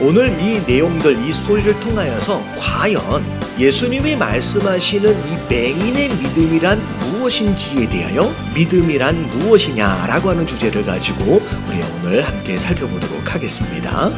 오늘 이 내용들, 이 스토리를 통하여서 과연 예수님이 말씀하시는 이 맹인의 믿음이란 무엇인지에 대하여 믿음이란 무엇이냐라고 하는 주제를 가지고 우리 오늘 함께 살펴보도록 하겠습니다.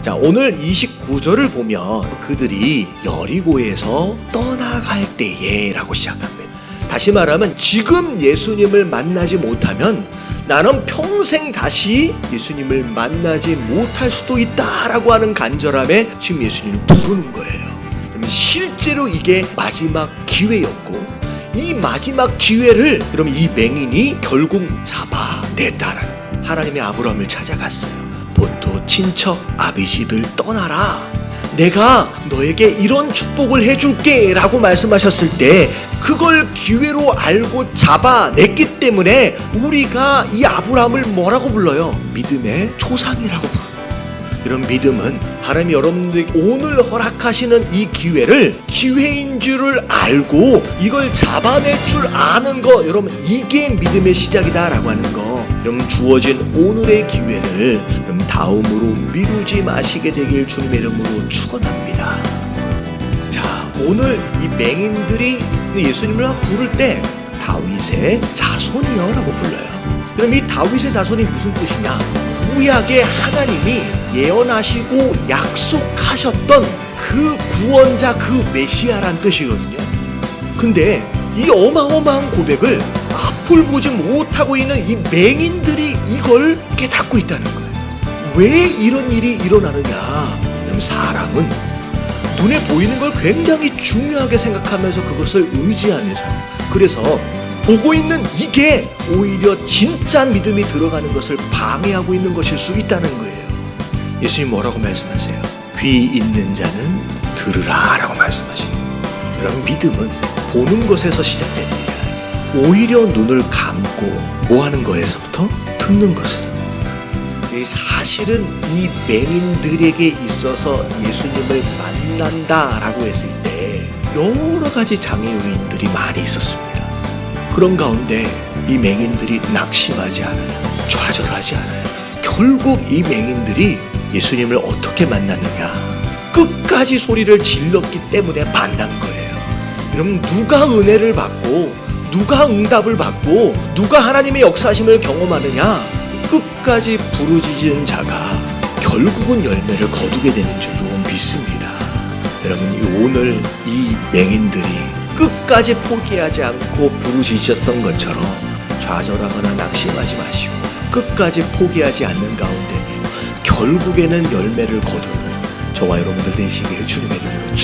자, 오늘 29절을 보면 그들이 여리고에서 떠나갈 때에라고 시작합니다. 다시 말하면 지금 예수님을 만나지 못하면 나는 평생 다시 예수님을 만나지 못할 수도 있다라고 하는 간절함에 지금 예수님을 부르는 거예요. 그러면 실제로 이게 마지막 기회였고 이 마지막 기회를 그럼 이 맹인이 결국 잡아냈다라는 하나님의 아브라함을 찾아갔어요. 본토 친척 아비집을 떠나라. 내가 너에게 이런 축복을 해줄게 라고 말씀하셨을 때 그걸 기회로 알고 잡아냈기 때문에 우리가 이 아브라함을 뭐라고 불러요? 믿음의 초상이라고 불러요. 이런 믿음은 하나님이 여러분들에게 오늘 허락하시는 이 기회를 기회인 줄을 알고 이걸 잡아낼 줄 아는 거 여러분 이게 믿음의 시작이다라고 하는 거 여러분 주어진 오늘의 기회를 여러분 다음으로 미루지 마시게 되길 주님의 이름으로 축원합니다. 자 오늘 이 맹인들이 예수님을 부를 때 다윗의 자손이여라고 불러요. 그럼 이 다윗의 자손이 무슨 뜻이냐? 구약의 하나님이 예언하시고 약속하셨던 그 구원자 그 메시아란 뜻이거든요. 근데 이 어마어마한 고백을 앞을 보지 못하고 있는 이 맹인들이 이걸 깨닫고 있다는 거예요. 왜 이런 일이 일어나느냐? 그럼 사람은 눈에 보이는 걸 굉장히 중요하게 생각하면서 그것을 의지하는 사람. 그래서 보고 있는 이게 오히려 진짜 믿음이 들어가는 것을 방해하고 있는 것일 수 있다는 거예요. 예수님 뭐라고 말씀하세요? 귀 있는 자는 들으라 라고 말씀하시요 여러분 믿음은 보는 것에서 시작됩니다. 오히려 눈을 감고 뭐 하는 거에서부터 듣는 것은 이 사실은 이 맹인들에게 있어서 예수님을 만난다라고 했을 때 여러 가지 장애 요인들이 많이 있었습니다. 그런 가운데 이 맹인들이 낙심하지 않아요. 좌절하지 않아요. 결국 이 맹인들이 예수님을 어떻게 만났느냐? 끝까지 소리를 질렀기 때문에 만난 거예요. 그럼 누가 은혜를 받고 누가 응답을 받고 누가 하나님의 역사심을 경험하느냐? 끝까지 부르짖은 자가 결국은 열매를 거두게 되는 줄로 믿습니다. 여러분 오늘 이 맹인들이 끝까지 포기하지 않고 부르짖었던 것처럼 좌절하거나 낙심하지 마시고 끝까지 포기하지 않는 가운데 결국에는 열매를 거두는 저와 여러분들 되시길 주님의 이름으로